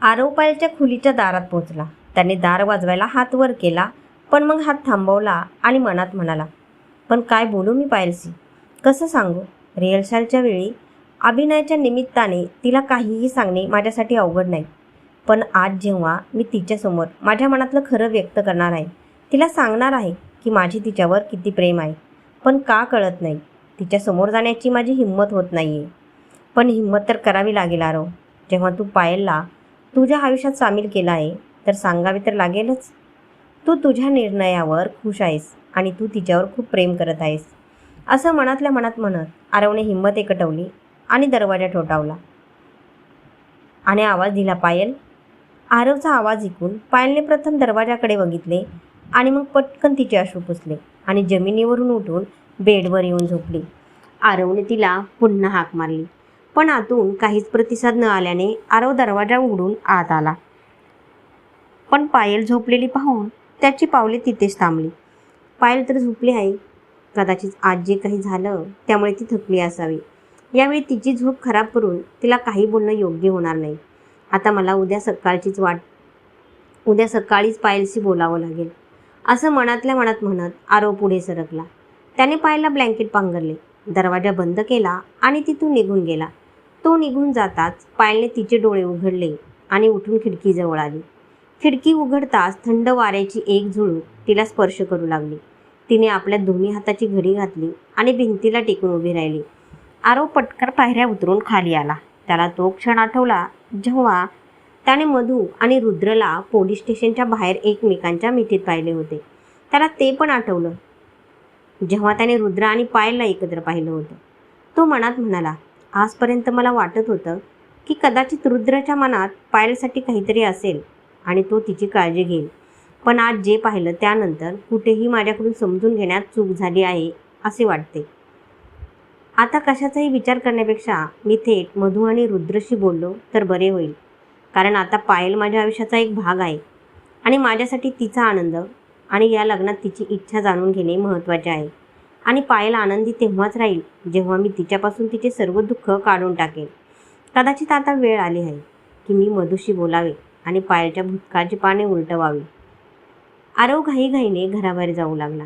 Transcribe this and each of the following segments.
आरव खुलीच्या खोलीच्या दारात पोचला त्याने दार वाजवायला हात वर केला पण मग हात थांबवला आणि मनात म्हणाला पण काय बोलू मी पायलशी कसं सांगू? रिहर्सलच्या वेळी अभिनयाच्या निमित्ताने तिला काहीही सांगणे माझ्यासाठी अवघड नाही. पण आज जेव्हा मी तिच्यासमोर माझ्या मनातलं खरं व्यक्त करणार आहे तिला सांगणार आहे की माझी तिच्यावर किती प्रेम आहे. पण का कळत नाही? तिच्यासमोर जाण्याची माझी हिंमत होत नाही आहे पण हिंमत तर करावी लागेल आरो जेव्हा तू पायलला तुझ्या आयुष्यात सामील केला आहे तर सांगावे तर लागेलच. तू तुझ्या निर्णयावर खुश आहेस आणि तू तिच्यावर खूप प्रेम करत आहेस. असं मनातल्या मनात म्हणत आरवने हिंमत एकटवली आणि दरवाजा ठोठावला. आणि आवाज दिला पायल. आरवचा आवाज ऐकून पायलने प्रथम दरवाजाकडे बघितले आणि मग पटकन तिचे अश्रू पुसले आणि जमिनीवरून उठून बेडवर येऊन झोपली. आरवने तिला पुन्हा हाक मारली. पण आतून काहीच प्रतिसाद न आल्याने आरव दरवाजा उघडून आत आला. पण पायल झोपलेली पाहून त्याची पावले तिथेच थांबली. पायल तर झोपली आहे. कदाचित आज जे काही झालं त्यामुळे ती थकली असावी. यावेळी तिची झोप खराब करून तिला काही बोलणं योग्य होणार नाही. आता मला उद्या सकाळचीच वाट उद्या सकाळीच पायलशी बोलावं लागेल. असं मनातल्या मनात म्हणत आरव पुढे सरकला. त्याने पायला ब्लँकेट पांघरले. दरवाजा बंद केला आणि तिथून निघून गेला. तो निघून जाताच पायलने तिचे डोळे उघडले आणि उठून खिडकीजवळ आली. खिडकी उघडताच थंड वाऱ्याची एक झुळूक तिला स्पर्श करू लागली. तिने आपल्या दोन्ही हाताची घडी घातली आणि भिंतीला टेकून उभी राहिली. आरो पटकर पायऱ्या उतरून खाली आला. त्याला तो क्षण आठवला जेव्हा त्याने मधू आणि रुद्रला पोलीस स्टेशनच्या बाहेर एकमेकांच्या मिठीत पाहिले होते. त्याला ते पण आठवलं. जेव्हा त्याने रुद्र आणि पायलला एकत्र पाहिलं होतं. तो मनात म्हणाला आजपर्यंत मला वाटत होतं की कदाचित रुद्रच्या मनात पायलसाठी काहीतरी असेल आणि तो तिची काळजी घेईल. पण आज जे पाहिलं त्यानंतर कुठेही माझ्याकडून समजून घेण्यात चूक झाली आहे असे वाटते. आता कशाचाही विचार करण्यापेक्षा मी थेट मधू आणि रुद्रशी बोललो तर बरे होईल. कारण आता पायल माझ्या आयुष्याचा एक भाग आहे आणि माझ्यासाठी तिचा आनंद आणि या लग्नात तिची इच्छा जाणून घेणे महत्त्वाचे आहे. आणि पायल आनंदी तेव्हाच राहील जेव्हा मी तिच्यापासून तिचे सर्व दुःख काढून टाकेन. कदाचित आता वेळ आली आहे की मी मधुशी बोलावे आणि पायलच्या भूतकाळची पाने उलटवावी. आरव घाईघाईने घराबाहेर जाऊ लागला.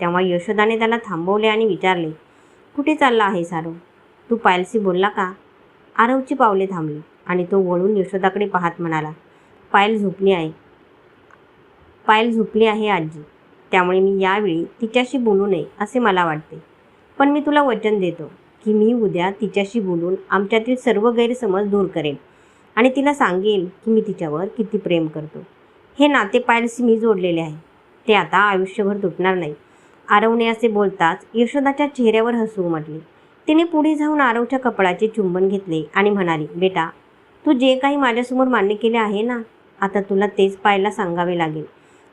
तेव्हा यशोदाने त्याला थांबवले आणि विचारले कुठे चालला आहेस आरव? तू पायलशी बोलला का? आरवची पावले थांबली आणि तो वळून यशोदाकडे पाहत म्हणाला पायल झोपली आहे. पायल झोपली आहे आजी. त्यामुळे मी यावेळी तिच्याशी बोलू नये असे मला वाटते. पण मी तुला वचन देतो की मी उद्या तिच्याशी बोलून आमच्यातील सर्व गैरसमज दूर करेन आणि तिला सांगेन की मी तिच्यावर किती प्रेम करतो. हे नाते पायलशी मी जोडलेले आहे. ते आता आयुष्यभर तुटणार नाही. आरवने असे बोलताच यशोदाच्या चेहऱ्यावर हसू म्हटले. तिने पुढे जाऊन आरवच्या कपडाचे चुंबन घेतले आणि म्हणाली बेटा तू जे काही माझ्यासमोर मान्य केले आहे ना आता तुला तेच पायला सांगावे लागेल.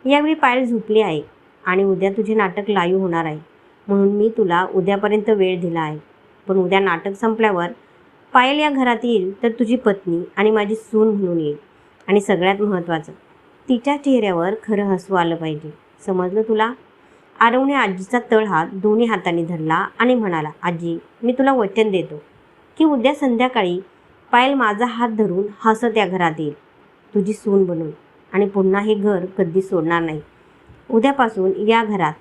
यावेळी पायल झोपली आहे. आणि उद्या तुझे नाटक लाईव्ह होणार आहे. म्हणून मी तुला उद्यापर्यंत वेळ दिला आहे. पण उद्या नाटक संपल्यावर पायल या घरात येईल तर तुझी पत्नी आणि माझी सून म्हणून येईल. आणि सगळ्यात महत्त्वाचं तिच्या चेहऱ्यावर खरं हसू आलं पाहिजे. समजलं तुला? आरवने आजीचा तळहात दोन्ही हाताने धरला आणि म्हणाला आजी मी तुला वचन देतो की उद्या संध्याकाळी पायल माझा हात धरून हसत या घरात येईल. तुझी सून बनून आणि पुन्हा हे घर कधी सोडणार नाही. उद्यापासून या घरात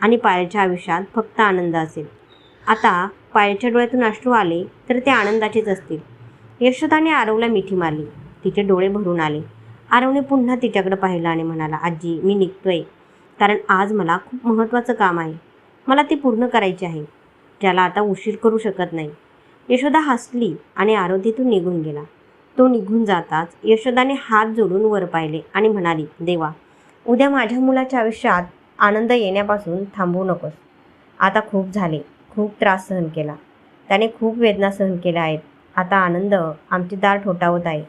आणि पायलच्या आयुष्यात फक्त आनंद असेल. आता पायलच्या डोळ्यातून अश्रू आले तर ते आनंदाचेच असतील. यशोदाने आरवला मिठी मारली. तिचे डोळे भरून आले. आरवने पुन्हा तिच्याकडे पाहिलं आणि म्हणाला आजी मी निघतोय. कारण आज मला खूप महत्त्वाचं काम आहे. मला ते पूर्ण करायचे आहे. ज्याला आता उशीर करू शकत नाही. यशोदा हसली आणि आरव तिथून निघून गेला. तो निघून जाताच यशोदाने हात जोडून वर पाहिले आणि म्हणाली देवा उद्या माझ्या मुलाच्या आयुष्यात आनंद येण्यापासून थांबवू नकोस. आता खूप झाले. खूप त्रास सहन केला. त्याने खूप वेदना सहन केल्या आहेत. आता आनंद आमचे दार ठोठावत आहे.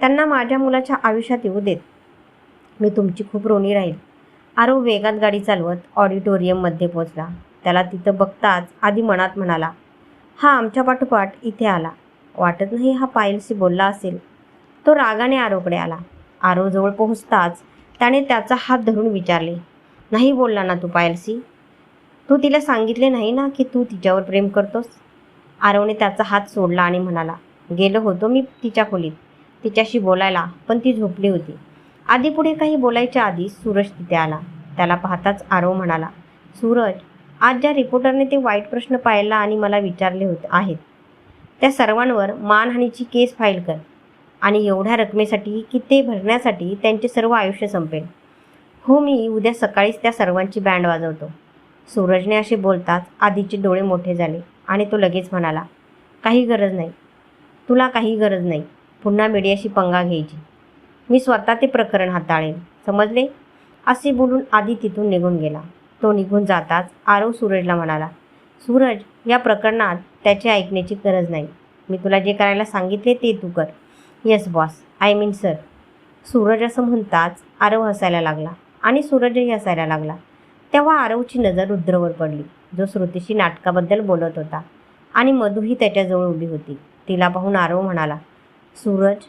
त्यांना माझ्या मुलाच्या आयुष्यात येऊ देत. मी तुमची खूप ऋणी राहील. आरव वेगात गाडी चालवत ऑडिटोरियममध्ये पोचला त्याला तिथं बघताच आधी मनात म्हणाला हा आमच्या पाठोपाठ इथे आला. वाटत नाही हा पायलशी बोलला असेल. तो रागाने आरोकडे आला. आरोजवळ पोहोचताच त्याने त्याचा हात धरून विचारले नाही बोलला ना तू पायलसी? तू तिला सांगितले नाही ना की तू तिच्यावर प्रेम करतोस? आरवने त्याचा हात सोडला आणि म्हणाला गेलो होतो मी तिच्या खोलीत तिच्याशी बोलायला पण ती झोपली होती. आधी पुढे काही बोलायच्या आधी सूरज तिथे आला. त्याला पाहताच आरव म्हणाला सूरज आज ज्या रिपोर्टरने ते वाईट प्रश्न पाहिला आणि मला विचारले होते आहेत त्या सर्वांवर मानहानीची केस फाईल कर. आणि एवढ्या रकमेसाठी की ते भरण्यासाठी त्यांचे सर्व आयुष्य संपेल. हो मी उद्या सकाळीच त्या सर्वांची बँड वाजवतो. सूरजने असे बोलताच आधीचे डोळे मोठे झाले आणि तो लगेच म्हणाला काही गरज नाही. तुला काही गरज नाही. पुन्हा मीडियाशी पंगा घ्यायची. मी स्वतः ते प्रकरण हाताळेन. समजले? असे बोलून आधी तिथून निघून गेला. तो निघून जाताच आरव सूरजला म्हणाला सूरज या प्रकरणात त्याचे ऐकण्याची गरज नाही. मी तुला जे करायला सांगितले ते तू कर. Yes boss I mean sir Suraj असं म्हणताच आरव हसायला लागला आणि सूरजही हसायला लागला. तेव्हा आरवची नजर रुद्रवर पडली. जो श्रुतीशी नाटकाबद्दल बोलत होता आणि मधूही त्याच्याजवळ उभी होती. तिला पाहून आरव म्हणाला सूरज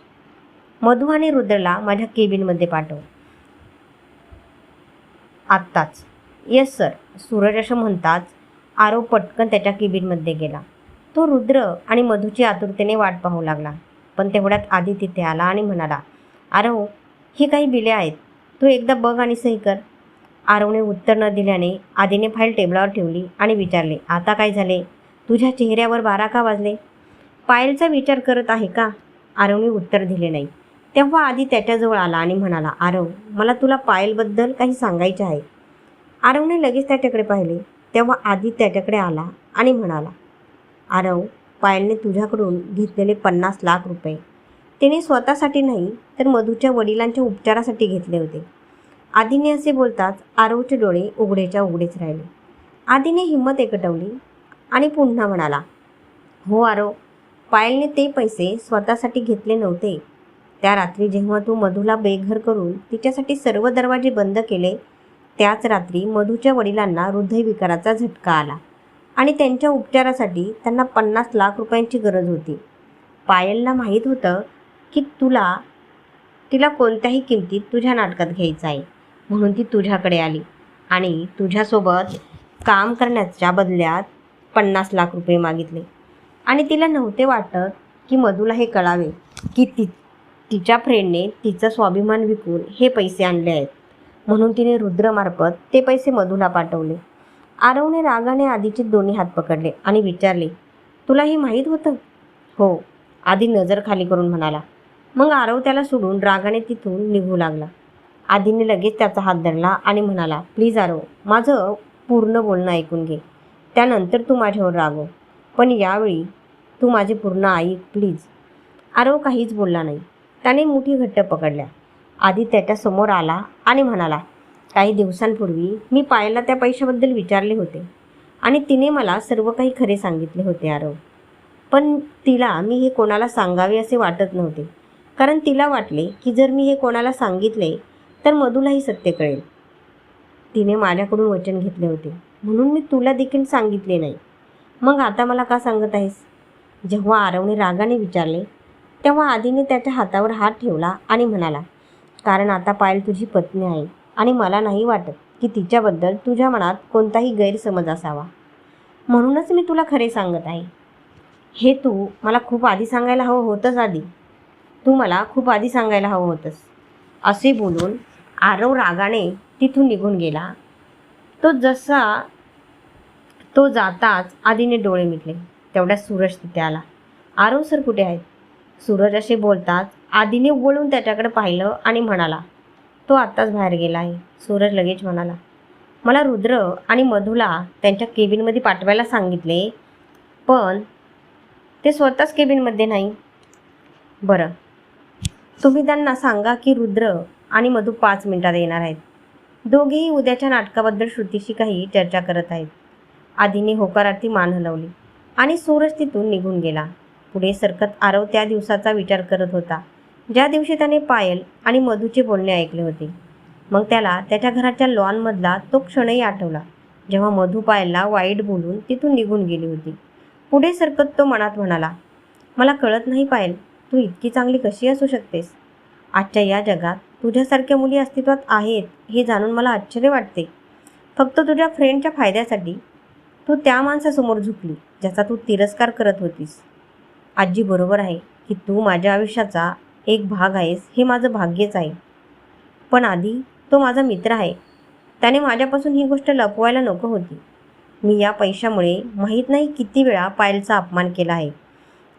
मधू आणि रुद्रला माझ्या केबिनमध्ये पाठव. आत्ताच. येस सर सूरज असं म्हणताच आरव पटकन त्याच्या केबिनमध्ये गेला. तो रुद्र आणि मधूची आतुरतेने वाट पाहू लागला. पण तेवढ्यात आधी तिथे आला आणि म्हणाला आरव ही काही बिले आहेत. तू एकदा बघ आणि सही कर. आरवने उत्तर न दिल्याने आधीने फाईल टेबलावर ठेवली आणि विचारले आता काय झाले? तुझ्या चेहऱ्यावर बारा का वाजले? पायलचा विचार करत आहे का? आरवने उत्तर दिले नाही. तेव्हा आधी त्याच्याजवळ आला आणि म्हणाला आरव मला तुला पायलबद्दल काही सांगायचे आहे. आरवने लगेच त्याच्याकडे पाहिले. तेव्हा आधी त्याच्याकडे आला आणि म्हणाला आरव पायलने तुझ्याकडून घेतलेले पन्नास लाख रुपये. तिने स्वतःसाठी नाही तर मधूच्या वडिलांच्या उपचारासाठी घेतले होते. आधीने असे बोलताच आरवचे डोळे उघडेच्या उघडेच राहिले. आधीने हिंमत एकटवली आणि पुन्हा म्हणाला हो आरव पायलने ते पैसे स्वतःसाठी घेतले नव्हते. त्या रात्री जेव्हा तू मधूला बेघर करून तिच्यासाठी सर्व दरवाजे बंद केले त्याच रात्री मधूच्या वडिलांना हृदयविकाराचा झटका आला. आणि त्यांच्या उपचारासाठी त्यांना पन्नास लाख रुपयांची गरज होती. पायलला माहीत होतं की तुला तिला कोणत्याही किमतीत तुझ्या नाटकात घ्यायचं आहे म्हणून ती तुझ्याकडे आली. आणि तुझ्यासोबत काम करण्याच्या बदल्यात पन्नास लाख रुपये मागितले. आणि तिला नव्हते वाटत की मधूला हे कळावे की ती तिच्या फ्रेंडने तिचा स्वाभिमान विकून हे पैसे आणले आहेत. म्हणून तिने रुद्रमार्फत ते पैसे मधूला पाठवले. आरवने रागाने आधीचे दोन्ही हात पकडले आणि विचारले तुला हे माहीत होतं? हो. आधी नजर खाली करून म्हणाला मग आरव त्याला सोडून रागाने तिथून निघू लागला. आधीने लगेच त्याचा हात धरला आणि म्हणाला प्लीज आरव माझं पूर्ण बोलणं ऐकून घे. त्यानंतर तू माझ्यावर रागव हो. पण यावेळी तू माझी पूर्ण ऐक प्लीज. आरव काहीच बोलला नाही. त्याने मुठी घट्ट पकडल्या. आधी त्याच्यासमोर आला आणि म्हणाला काही दिवसांपूर्वी मी पायला त्या पैशाबद्दल विचारले होते. आणि तिने मला सर्व काही खरे सांगितले होते आरव. पण तिला मी हे कोणाला सांगावे असे वाटत नव्हते. कारण तिला वाटले की जर मी हे कोणाला सांगितले तर मधूलाही सत्य कळेल. तिने माझ्याकडून वचन घेतले होते. म्हणून मी तुला देखील सांगितले नाही. मग आता मला का सांगत आहेस? जेव्हा आरवने रागाने विचारले तेव्हा आधीने त्याच्या हातावर हात ठेवला आणि म्हणाला कारण आता पायल तुझी पत्नी आहे. आणि मला नाही वाटत की तिच्याबद्दल तुझ्या मनात कोणताही गैरसमज असावा. म्हणूनच मी तुला खरे सांगत आहे. हे तू मला खूप आधी सांगायला हवं होतंच आधी. तू मला खूप आधी सांगायला हवं होतंस. असे बोलून आरव रागाने तिथून निघून गेला. तो जसा तो जाताच आधीने डोळे मिटले. तेवढ्यात सूरज तिथे आला. आरव सर कुठे आहेत? सूरज असे बोलताच आधीने वळून त्याच्याकडे पाहिलं आणि म्हणाला तो आत्ताच बाहेर गेला आहे. सूरज लगेच म्हणाला मला रुद्र आणि मधूला त्यांच्या केबिनमध्ये पाठवायला सांगितले पण ते स्वतःच केबिनमध्ये नाही. बरं. तुम्ही त्यांना सांगा की रुद्र आणि मधू पाच मिनिटात येणार आहेत. दोघेही उद्याच्या नाटकाबद्दल श्रुतीशी काही चर्चा करत आहेत. आधीने होकारार्थी मान हलवली आणि सूरज तिथून निघून गेला. पुढे सरकत आरव त्या दिवसाचा विचार करत होता. ज्या दिवशी त्याने पायल आणि मधूचे बोलणे ऐकले होते मग त्याला त्याच्या घराच्या लॉनमधला तो क्षणही आठवला जेव्हा मधू पायलला वाईट बोलून तिथून निघून गेली होती. पुढे सरकत तो मनात म्हणाला मला कळत नाही पायल तू इतकी चांगली कशी असू शकतेस? आजच्या या जगात तुझ्यासारख्या मुली अस्तित्वात आहेत हे जाणून मला आश्चर्य वाटते. फक्त तुझ्या फ्रेंडच्या फायद्यासाठी तू त्या माणसासमोर झुकली ज्याचा तू तिरस्कार करत होतीस. आजी बरोबर आहे की तू माझ्या आयुष्याचा एक भाग आहेस हे माझं भाग्यच आहे. पण आधी तो माझा मित्र आहे. त्याने माझ्यापासून ही गोष्ट लपवायला नको होती. मी या पैशामुळे माहीत नाही किती वेळा पायलचा अपमान केला आहे.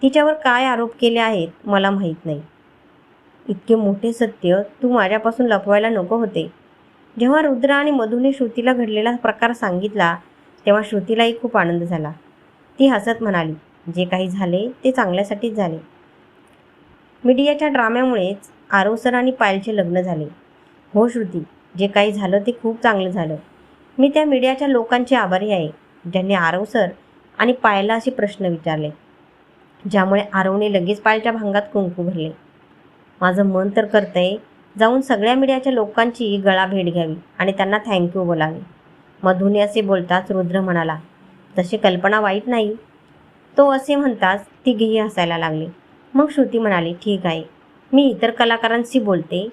तिच्यावर काय आरोप केले आहेत मला माहीत नाही. इतके मोठे सत्य तू माझ्यापासून लपवायला नको होते. जेव्हा रुद्र आणि मधूने श्रुतीला घडलेला प्रकार सांगितला तेव्हा श्रुतीलाही खूप आनंद झाला. ती हसत म्हणाली जे काही झाले ते चांगल्यासाठीच झाले. मीडियाच्या ड्राम्यामुळेच आरव सर आणि पायलचे लग्न झाले. हो श्रुती जे काही झालं ते खूप चांगलं झालं. मी त्या मीडियाच्या लोकांचे आभारी आहे ज्यांनी आरव सर आणि पायलला असे प्रश्न विचारले ज्यामुळे आरवने लगेच पायलच्या भांगात कुंकू भरले. माझं मन तर करतंय जाऊन सगळ्या मीडियाच्या लोकांची गळा भेट घ्यावी आणि त्यांना थँक्यू बोलावे. मधुने असे बोलताच रुद्र म्हणाला तशी कल्पना वाईट नाही. तो असे म्हणताच तिघेही हसायला लागली. मग श्रुती म्हणाली ठीक आहे. मी इतर कलाकारांशी बोलते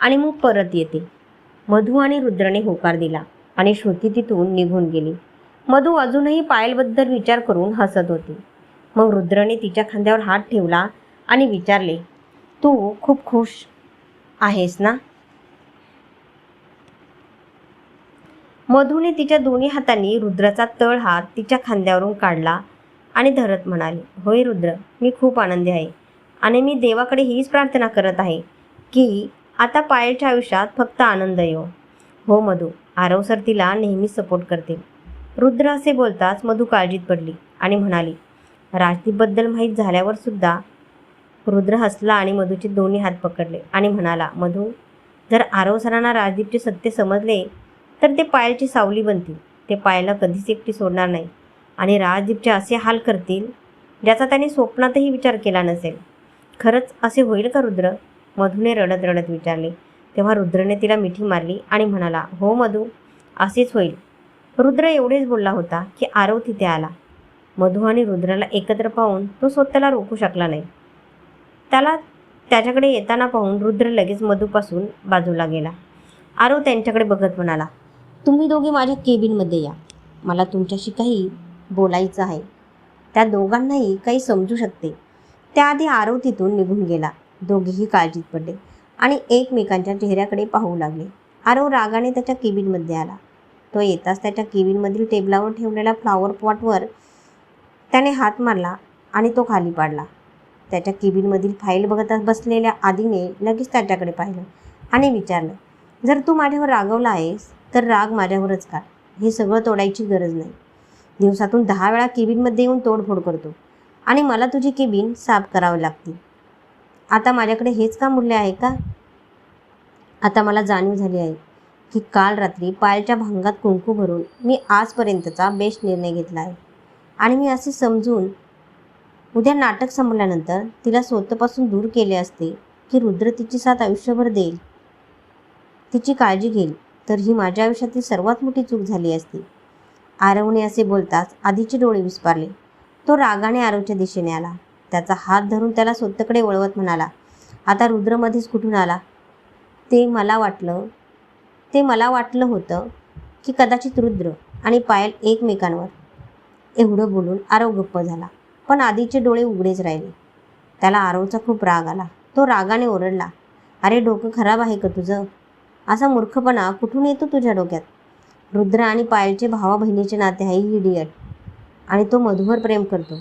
आणि मग परत येते. मधू आणि रुद्रने होकार दिला आणि श्रुती तिथून निघून गेली. मधू अजूनही पायलबद्दल विचार करून हसत होती. मग रुद्रने तिच्या खांद्यावर हात ठेवला आणि विचारले तू खूप खुश आहेस ना? मधूने तिच्या दोन्ही हातांनी रुद्राचा तळ हात तिच्या खांद्यावरून काढला आणि धरत म्हणाले होय रुद्र मी खूप आनंदी आहे आणि मी देवाकडे हीच प्रार्थना करत आहे की आता पायलच्या आयुष्यात फक्त आनंद येऊ हो मधू आरव सर तिला नेहमी सपोर्ट करते रुद्र असे बोलताच मधू काळजीत पडली आणि म्हणाली राजदीपबद्दल माहीत झाल्यावर सुद्धा रुद्र हसला आणि मधूचे दोन्ही हात पकडले आणि म्हणाला मधू जर आरव सरांना राजदीपचे सत्य समजले तर ते पायलची सावली बनतील. ते पायलला कधीच एकटी सोडणार नाही. आणि राजदीपचे असे हाल करतील ज्याचा त्याने स्वप्नातही विचार केला नसेल. खरंच असे होईल का रुद्र? मधूने रडत रडत विचारले. तेव्हा रुद्रने तिला मिठी मारली आणि म्हणाला हो मधू असेच होईल. रुद्र एवढेच बोलला होता की आरव तिथे आला. मधू आणि रुद्राला एकत्र पाहून तो स्वतःला रोखू शकला नाही. त्याला त्याच्याकडे येताना पाहून रुद्र लगेच मधूपासून बाजूला गेला. आरव त्यांच्याकडे बघत म्हणाला तुम्ही दोघे माझ्या केबिनमध्ये या. मला तुमच्याशी काही बोलायचं आहे. त्या दोघांनाही काही समजू शकते. त्याआधी आरव तिथून निघून गेला. दोघेही काळजीत पडले आणि एकमेकांच्या चेहऱ्याकडे पाहू लागले. आरव रागाने त्याच्या केबिनमध्ये आला. तो येताच त्याच्या केबिनमधील टेबलावर ठेवलेल्या फ्लॉवर पॉटवर त्याने हात मारला आणि तो खाली पाडला. त्याच्या केबिनमधील फाईल बघत बसलेल्या आधीने लगेच त्याच्याकडे पाहिलं आणि विचारलं जर तू माझ्यावर रागवला आहेस तर राग माझ्यावरच का? हे सगळं तोडायची गरज नाही. दिवसातून दहा वेळा केबिनमध्ये येऊन तोडफोड करतो आणि मला तुझी केबिन साफ करावी लागते. आता माझ्याकडे हेच का मूल्य आहे का? आता मला जाणीव झाली आहे की काल रात्री पायलच्या भांगात कुंकू भरून मी आजपर्यंतचा बेस्ट निर्णय घेतला आहे. आणि मी असे समजून उद्या नाटक संपल्यानंतर तिला स्वतःपासून दूर केले असते की रुद्र तिची साथ आयुष्यभर देईल. तिची काळजी घेईल तर ही माझ्या आयुष्यातील सर्वात मोठी चूक झाली असती. आरवने असे बोलताच आधीचे डोळे विस्पारले. तो रागाने आरवच्या दिशेने आला. त्याचा हात धरून त्याला स्वतःकडे वळवत म्हणाला आता रुद्रमध्येच कुठून आला? ते मला वाटलं ते मला वाटलं होतं की कदाचित रुद्र आणि पायल एकमेकांवर. एवढं बोलून आरव गप्प झाला पण आधीचे डोळे उघडेच राहिले. त्याला आरवचा खूप राग आला. तो रागाने ओरडला अरे डोकं खराब आहे का तुझं? असा मूर्खपणा कुठून येतो तुझ्या डोक्यात? रुद्र आणि पायलचे भावा बहिणीचे नाते आहे इडियट आणि तो मधुवर प्रेम करतो.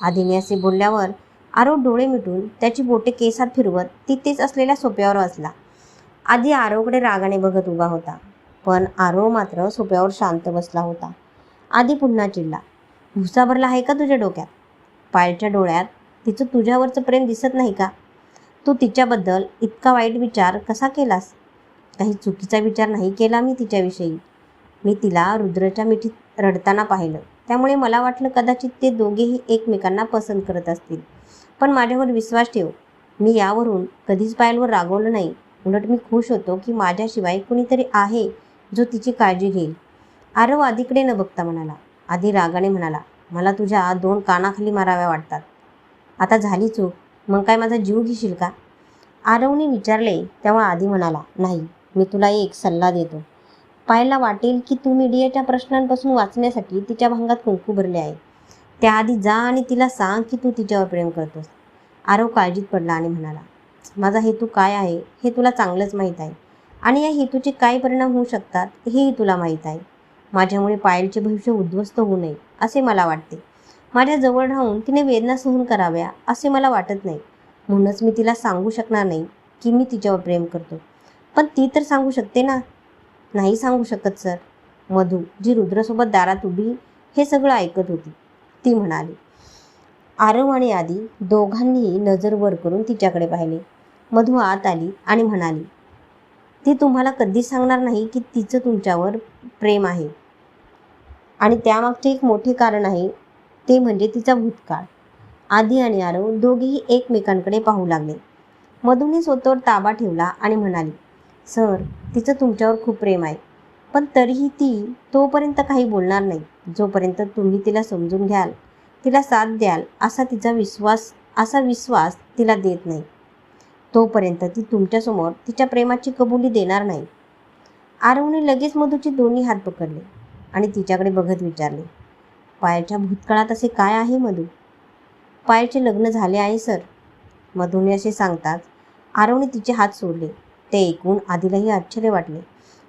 आधीने असे बोलल्यावर आरव डोळे मिटून त्याची बोटे केसात फिरवत तिथेच असलेल्या सोप्यावर वाचला. आधी आरवकडे रागाने बघत उभा होता पण आरव मात्र सोप्यावर शांत बसला होता. आधी पुन्हा चिडला. भुसा भरला आहे का तुझ्या डोक्यात? पायलच्या डोळ्यात तिचं तुझ्यावरचं प्रेम दिसत नाही का? तू तिच्याबद्दल इतका वाईट विचार कसा केलास? काही चुकीचा विचार नाही केला मी तिच्याविषयी. मी तिला रुद्रच्या मिठीत रडताना पाहिलं. त्यामुळे मला वाटलं कदाचित ते दोघेही एकमेकांना पसंत करत असतील. पण माझ्यावर विश्वास ठेव. मी यावरून कधीच पायलवर रागवलं नाही. उलट मी खुश होतो की माझ्याशिवाय कुणीतरी आहे जो तिची काळजी घेईल. आरव आधीकडे न बघता म्हणाला. आधी रागाने म्हणाला मला तुझ्या दोन कानाखाली माराव्या वाटतात. आता झाली चूक. मग काय माझा जीव घेशील का? आरवने विचारले. तेव्हा आधी म्हणाला नाही. मी तुला एक सल्ला देतो. पाहायला वाटेल की तू मीडियाच्या प्रश्नांपासून वाचण्यासाठी तिच्या भांगात कुंकू भरले आहे. त्याआधी जा आणि तिला सांग की तू तिच्यावर प्रेम करतोस. आरव काळजीत पडला आणि म्हणाला माझा हेतू काय आहे हे तुला चांगलंच माहीत आहे. आणि या हेतूचे काय परिणाम होऊ शकतात हेही तुला माहीत आहे. माझ्यामुळे पायलचे भविष्य उद्ध्वस्त होऊ नये असे मला वाटते. माझ्या जवळ राहून तिने वेदना सहन कराव्या असे मला वाटत नाही. म्हणूनच मी तिला सांगू शकणार नाही की मी तिच्यावर प्रेम करतो. पण ती तर सांगू शकते ना. नाही सांगू शकत सर. मधू जी रुद्रसोबत दारात उभी हे सगळं ऐकत होती. ती म्हणाली आरव आणि आदी दोघांनीही नजर वर करून तिच्याकडे पाहिले. मधू आत आली आणि म्हणाली ती तुम्हाला कधीच सांगणार नाही की तिचं तुमच्यावर प्रेम आहे. आणि त्यामागचे एक मोठे कारण आहे ते म्हणजे तिचा भूतकाळ. आधी आणि आरव दोघेही एकमेकांकडे पाहू लागले. मधूने स्वतःवर ताबा ठेवला आणि म्हणाली सर तिचं तुमच्यावर खूप प्रेम आहे. पण तरीही ती तोपर्यंत काही बोलणार नाही. जोपर्यंत तुम्ही तिला समजून घ्याल तिला साथ द्याल असा तिचा विश्वास असा विश्वास तिला देत नाही. तोपर्यंत ती तुमच्यासमोर तिच्या प्रेमाची कबुली देणार नाही. आरवने लगेच मधूचे दोन्ही हात पकडले आणि तिच्याकडे बघत विचारले पायाच्या भूतकाळात असे काय आहे मधू? पायाचे लग्न झाले आहे सर. मधूने असे सांगताच आरवने तिचे हात सोडले. ते ऐकून आधीलाही आश्चर्य वाटले.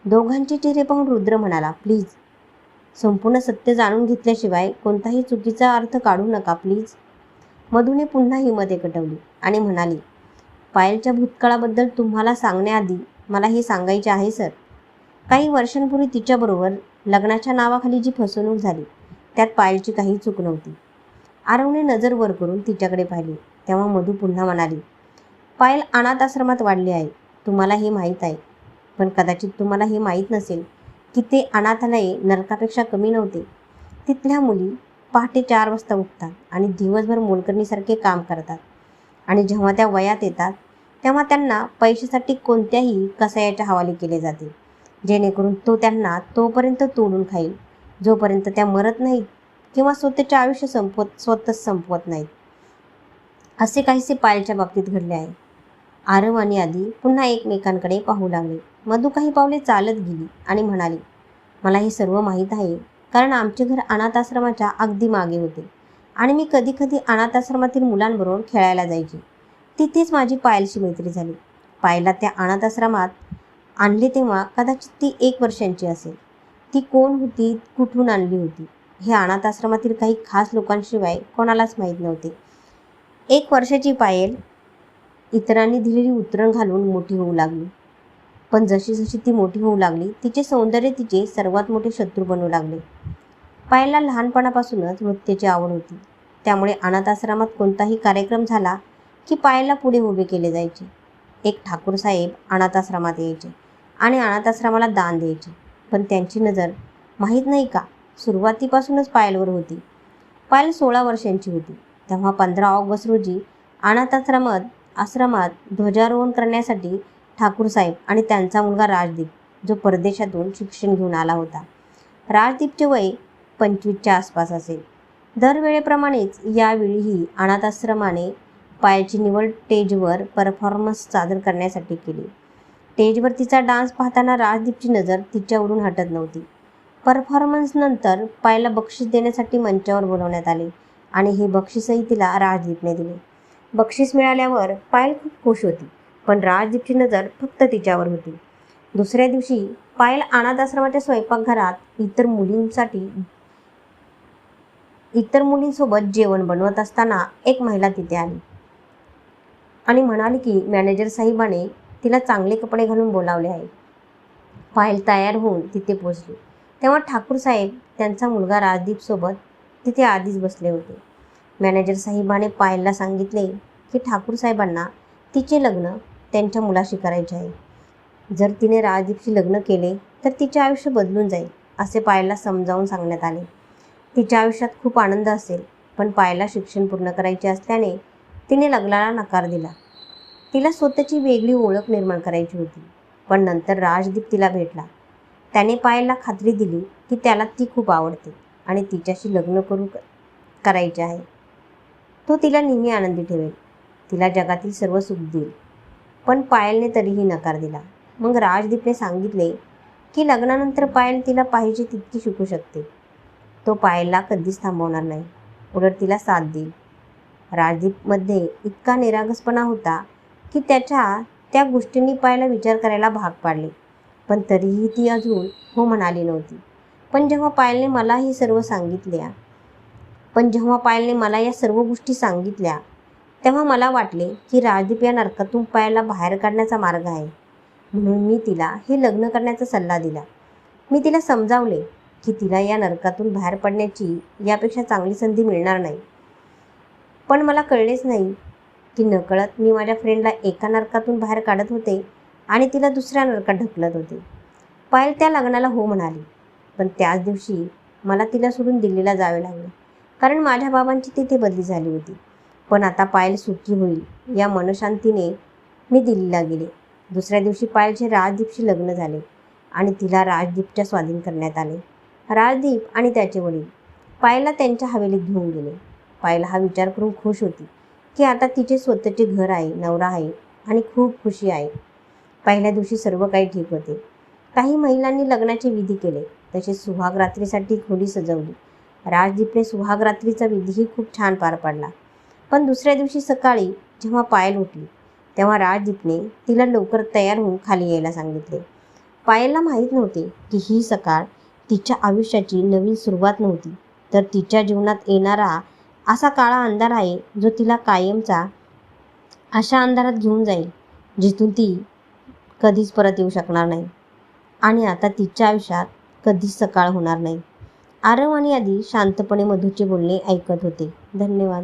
दोघांचे चेहरे पाहून रुद्र म्हणाला प्लीज संपूर्ण सत्य जाणून घेतल्याशिवाय कोणताही चुकीचा अर्थ काढू नका प्लीज. मधूने पुन्हा हिंमत एकटवली आणि म्हणाली पायलच्या भूतकाळाबद्दल तुम्हाला सांगण्याआधी मला हे सांगायचे आहे सर. काही वर्षांपूर्वी तिच्याबरोबर लग्नाच्या नावाखाली जी फसवणूक झाली त्यात पायलची काही चूक नव्हती. आरवने नजर वर करून तिच्याकडे पाहिली. तेव्हा मधू पुन्हा म्हणाली पायल अनाथ आश्रमात वाढली आहे. तुम्हाला हे माहीत आहे. पण कदाचित तुम्हाला हे माहीत नसेल की ते अनाथालये नरकापेक्षा कमी नव्हते. तिथल्या मुली पहाटे चार वाजता उठतात आणि दिवसभर मोलकरणीसारखे काम करतात. आणि जेव्हा त्या वयात येतात तेव्हा त्यांना पैशासाठी कोणत्याही कसायाच्या हवाले केले जाते. जेणेकरून तो त्यांना तोपर्यंत तोडून खाईल जोपर्यंत त्या मरत नाहीत किंवा स्वतःचे आयुष्य संपवत स्वतःच संपवत नाहीत. असे काहीसे पायलच्या बाबतीत घडले आहे. आरव आणि आधी पुन्हा एकमेकांकडे पाहू लागले. मधू काही पावले चालत गेली आणि म्हणाली मला हे सर्व माहीत आहे कारण आमचे घर अनाथ आश्रमाच्या अगदी मागे होते आणि मी कधी कधी अनाथ आश्रमातील मुलांबरोबर खेळायला जायची. तिथेच माझी पायलशी मैत्री झाली. पायला त्या अनाथ आश्रमात आणले तेव्हा कदाचित ती एक वर्षांची असेल. ती कोण होती कुठून आणली होती हे अनाथ आश्रमातील काही खास लोकांशिवाय कोणालाच माहीत नव्हते. एक वर्षाची पायल इतरांनी दिलेली उतरण घालून मोठी होऊ लागली. पण जशी जशी ती मोठी होऊ लागली तिचे सौंदर्य तिचे सर्वात मोठे शत्रू बनू लागले. पायलला लहानपणापासूनच नृत्याची आवड होती. त्यामुळे अनाथाश्रमात कोणताही कार्यक्रम झाला की पायलला पुढे उभे केले जायचे. एक ठाकूर साहेब अनाथाश्रमात यायचे आणि अनाथाश्रमाला दान द्यायचे. पण त्यांची नजर माहीत नाही का? सुरुवातीपासूनच पायलवर होती. पायल सोळा वर्षांची होती. तेव्हा पंधरा ऑगस्ट रोजी अनाथाश्रमात आश्रमात ध्वजारोहण करण्यासाठी ठाकूर साहेब आणि त्यांचा मुलगा राजदीप जो परदेशातून शिक्षण घेऊन आला होता. राजदीपचे वय पंचवीसच्या आसपास असेल. दरवेळेप्रमाणेच यावेळीही अनाथाश्रमाने पायाची निवड स्टेजवर परफॉर्मन्स सादर करण्यासाठी केली. स्टेजवर तिचा डान्स पाहताना राजदीपची नजर तिच्यावरून हटत नव्हती. परफॉर्मन्सनंतर पायला बक्षीस देण्यासाठी मंचावर बोलवण्यात आले आणि हे बक्षीसही तिला राजदीपने दिले. बक्षीस मिळाल्यावर पायल खूप खुश होती पण राजदीपची नजर फक्त तिच्यावर होती. दुसऱ्या दिवशी पायल अनाथ आश्रमाच्या स्वयंपाकघरात इतर मुलींसाठी इतर मुलींसोबत जेवण बनवत असताना एक महिला तिथे आली आणि म्हणाली की मॅनेजर साहेबाने तिला चांगले कपडे घालून बोलावले आहे. पायल तयार होऊन तिथे पोचली तेव्हा ठाकूर साहेब त्यांचा मुलगा राजदीपसोबत तिथे आधीच बसले होते. मॅनेजर साहेबाने पायलला सांगितले की ठाकूर साहेबांना तिचे लग्न त्यांच्या मुलाशी करायचे आहे. जर तिने राजदीपशी लग्न केले तर तिचे आयुष्य बदलून जाईल असे पायलला समजावून सांगण्यात आले. तिच्या आयुष्यात खूप आनंद असेल पण पायला शिक्षण पूर्ण करायचे असल्याने तिने लग्नाला नकार दिला. तिला स्वतःची वेगळी ओळख निर्माण करायची होती पण नंतर राजदीप तिला भेटला. त्याने पायलला खात्री दिली की त्याला ती खूप आवडते आणि तिच्याशी लग्न करू करायचे आहे. तो तिला नेहमी आनंदी ठेवेल. तिला जगातील सर्व सुख देईल. पण पायलने तरीही नकार दिला. मग राजदीपने सांगितले की लग्नानंतर पायल तिला पाहिजे तितकी शिकू शकते. तो पायलला कधीच थांबवणार नाही. उलट तिला साथ देईल. राजदीपमध्ये इतका निरागसपणा होता की त्याच्या त्या गोष्टींनी पायला विचार करायला भाग पाडले. पण तरीही ती अजून हो म्हणाली नव्हती. पण जेव्हा पायलने मला हे सर्व सांगितल्या पण जेव्हा पायलने मला या सर्व गोष्टी सांगितल्या तेव्हा मला वाटले की राजदीप या नरकातून पायलला बाहेर काढण्याचा मार्ग आहे. म्हणून मी तिला हे लग्न करण्याचा सल्ला दिला. मी तिला समजावले की तिला या नरकातून बाहेर पडण्याची यापेक्षा चांगली संधी मिळणार नाही. पण मला कळलेच नाही की नकळत मी माझ्या फ्रेंडला एका नरकातून बाहेर काढत होते आणि तिला दुसऱ्या नरकात ढकलत होते. पायल त्या लग्नाला हो म्हणाली पण त्याच दिवशी मला तिला सोडून दिल्लीला जावे लागले. कारण माझ्या बाबांची तिथे बदली झाली होती. पण आता पायल सुखी होईल या मनशांतीने मी दिल्लीला गेले. दुसऱ्या दिवशी पायलचे राजदीपशी लग्न झाले आणि तिला राजदीपच्या स्वाधीन करण्यात आले. राजदीप आणि त्याचे वडील. पायलला त्यांच्या हवेलीत घेऊन गेले. पायल हा विचार करून खुश होती की आता तिचे स्वतःचे घर आहे नवरा आहे आणि खूप खुशी आहे. पहिल्या दिवशी सर्व काही ठीक होते. काही महिलांनी लग्नाचे विधी केले. तसेच सुहाग रात्रीसाठी खोली सजवली. राजदीपने सुहाग रात्रीचा विधीही खूप छान पार पाडला. पण दुसऱ्या दिवशी सकाळी जेव्हा पायल उठली तेव्हा राजदीपने तिला लवकर तयार होऊन खाली यायला सांगितले. पायलला माहीत नव्हते की ही सकाळ तिच्या आयुष्याची नवीन सुरुवात नव्हती. तर तिच्या जीवनात येणारा असा काळा अंधार आहे जो तिला कायमचा अशा अंधारात घेऊन जाईल जिथून ती कधीच परत येऊ शकणार नाही. आणि आता तिच्या आयुष्यात कधीच सकाळ होणार नाही. आरव आणि आधी शांतपणे मधूचे बोलणे ऐकत होते. धन्यवाद.